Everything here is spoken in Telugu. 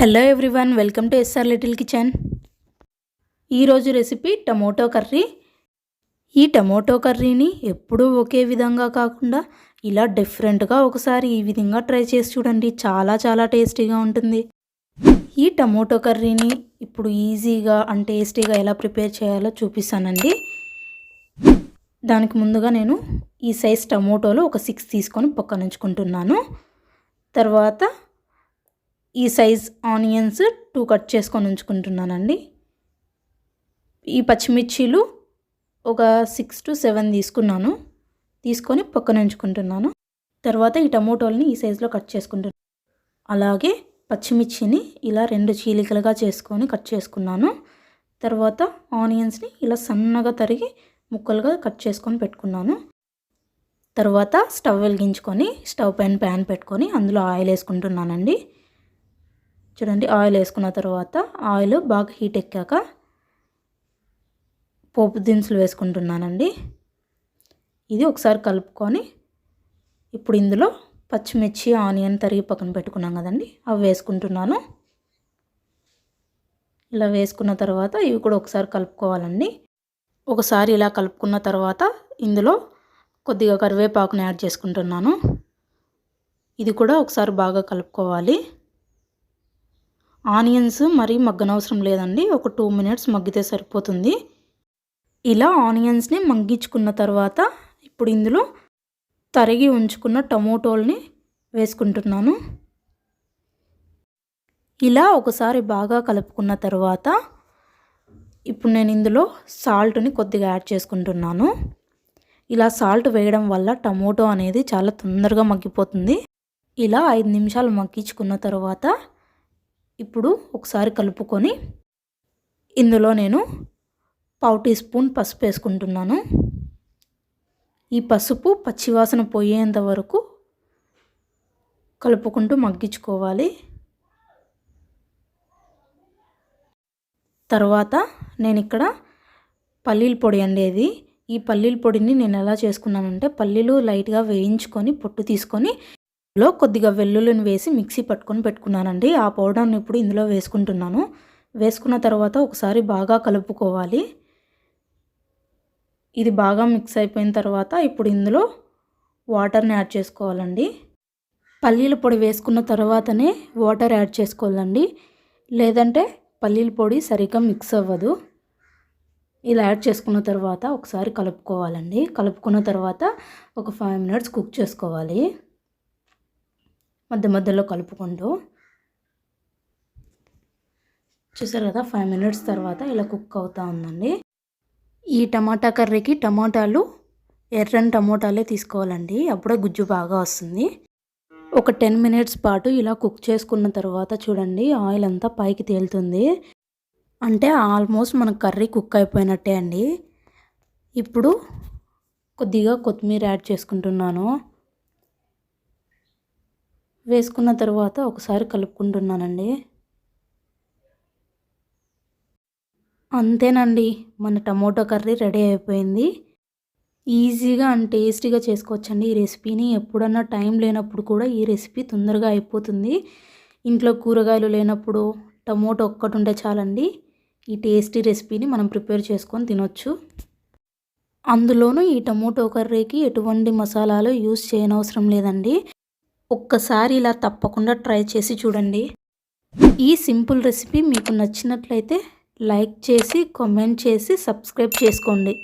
Hello everyone welcome to S R little kitchen ఈరోజు రెసిపీ టమోటో కర్రీ. ఈ టమోటో కర్రీని ఎప్పుడూ ఒకే విధంగా కాకుండా ఇలా డిఫరెంట్గా ఒకసారి ఈ విధంగా ట్రై చేసి చూడండి చాలా చాలా టేస్టీగా ఉంటుంది. ఈ టమోటో కర్రీని ఇప్పుడు ఈజీగా అండ్ టేస్టీగా ఎలా ప్రిపేర్ చేయాలో చూపిస్తానండి. దానికి ముందుగా నేను ఈ సైజ్ టమోటోలో ఒక సిక్స్ తీసుకొని పక్కనుంచుకుంటున్నాను తర్వాత ఈ సైజ్ ఆనియన్స్ టూ కట్ చేసుకొని ఉంచుకుంటున్నానండి. ఈ పచ్చిమిర్చీలు ఒక సిక్స్ టు సెవెన్ తీసుకున్నాను. తీసుకొని పక్కన ఉంచుకుంటున్నాను. తర్వాత ఈ టమోటోల్ని ఈ సైజులో కట్ చేసుకుంటున్నాను. అలాగే పచ్చిమిర్చిని ఇలా రెండు చీలికలుగా చేసుకొని కట్ చేసుకున్నాను. తర్వాత ఆనియన్స్ని ఇలా సన్నగా తరిగి ముక్కలుగా కట్ చేసుకొని పెట్టుకున్నాను. తర్వాత స్టవ్ వెలిగించుకొని స్టవ్ పైన ప్యాన్ పెట్టుకొని అందులో ఆయిల్ వేసుకుంటున్నానండి. చూడండి ఆయిల్ వేసుకున్న తర్వాత ఆయిల్ బాగా హీట్ ఎక్కాక పోపు దినుసులు వేసుకుంటున్నానండి. ఇది ఒకసారి కలుపుకొని ఇప్పుడు ఇందులో పచ్చిమిర్చి ఆనియన్ తరిగి పక్కన పెట్టుకున్నాం కదండి అవి వేసుకుంటున్నాను. ఇలా వేసుకున్న తర్వాత ఇవి కూడా ఒకసారి కలుపుకోవాలండి. ఒకసారి ఇలా కలుపుకున్న తర్వాత ఇందులో కొద్దిగా కరివేపాకుని యాడ్ చేసుకుంటున్నాను. ఇది కూడా ఒకసారి బాగా కలుపుకోవాలి. ఆనియన్స్ మరీ మగ్గనవసరం లేదండి. ఒక టూ మినిట్స్ మగ్గితే సరిపోతుంది. ఇలా ఆనియన్స్ని మగ్గించుకున్న తర్వాత ఇప్పుడు ఇందులో తరిగి ఉంచుకున్న టమోటోల్ని వేసుకుంటున్నాను. ఇలా ఒకసారి బాగా కలుపుకున్న తర్వాత ఇప్పుడు నేను ఇందులో సాల్ట్ని కొద్దిగా యాడ్ చేసుకుంటున్నాను. ఇలా సాల్ట్ వేయడం వల్ల టమోటో అనేది చాలా తొందరగా మగ్గిపోతుంది. ఇలా ఐదు నిమిషాలు మగ్గించుకున్న తర్వాత ఇప్పుడు ఒకసారి కలుపుకొని ఇందులో నేను పావు టీ స్పూన్ పసుపు వేసుకుంటున్నాను. ఈ పసుపు పచ్చివాసన పోయేంత వరకు కలుపుకుంటూ మగ్గించుకోవాలి. తర్వాత నేను ఇక్కడ పల్లీల పొడి అండేది ఈ పల్లీల పొడిని నేను ఎలా చేసుకున్నానంటే పల్లీలు లైట్గా వేయించుకొని పొట్టు తీసుకొని లో కొద్దిగా వెల్లుల్లిని వేసి మిక్సీ పట్టుకొని పెట్టుకున్నానండి. ఆ పౌడర్ని ఇప్పుడు ఇందులో వేసుకుంటున్నాను. వేసుకున్న తర్వాత ఒకసారి బాగా కలుపుకోవాలి. ఇది బాగా మిక్స్ అయిపోయిన తర్వాత ఇప్పుడు ఇందులో వాటర్ని యాడ్ చేసుకోవాలండి. పల్లీల పొడి వేసుకున్న తర్వాతనే వాటర్ యాడ్ చేసుకోవాలండి. లేదంటే పల్లీల పొడి సరిగ్గా మిక్స్ అవ్వదు. ఇలా యాడ్ చేసుకున్న తర్వాత ఒకసారి కలుపుకోవాలండి. కలుపుకున్న తర్వాత ఒక ఫైవ్ మినిట్స్ కుక్ చేసుకోవాలి. మధ్య మధ్యలో కలుపుకుంటూ చూసారు కదా ఫైవ్ మినిట్స్ తర్వాత ఇలా కుక్ అవుతూ ఉందండి. ఈ టమాటా కర్రీకి టమాటాలు ఎర్రని టమోటాలే తీసుకోవాలండి. అప్పుడే గుజ్జు బాగా వస్తుంది. ఒక టెన్ మినిట్స్ పాటు ఇలా కుక్ చేసుకున్న తర్వాత చూడండి ఆయిల్ అంతా పైకి తేలుతుంది. అంటే ఆల్మోస్ట్ మన కర్రీ కుక్ అయిపోయినట్టే అండి. ఇప్పుడు కొద్దిగా కొత్తిమీర యాడ్ చేసుకుంటున్నాను. వేసుకున్న తర్వాత ఒకసారి కలుపుకుంటున్నానండి. అంతేనండి మన టమోటో కర్రీ రెడీ అయిపోయింది. ఈజీగా అండ్ టేస్టీగా చేసుకోవచ్చండి ఈ రెసిపీని. ఎప్పుడన్నా టైం లేనప్పుడు కూడా ఈ రెసిపీ తొందరగా అయిపోతుంది. ఇంట్లో కూరగాయలు లేనప్పుడు టమోటో ఒక్కటి ఉంటే చాలండి. ఈ టేస్టీ రెసిపీని మనం ప్రిపేర్ చేసుకొని తినొచ్చు. అందులోనూ ఈ టమోటో కర్రీకి ఎటువంటి మసాలాలు యూస్ చేయనవసరం లేదండి. ఒక్కసారి ఇలా తప్పకుండా ట్రై చేసి చూడండి. ఈ సింపుల్ రెసిపీ మీకు నచ్చినట్లయితే లైక్ చేసి కామెంట్ చేసి సబ్స్క్రైబ్ చేసుకోండి.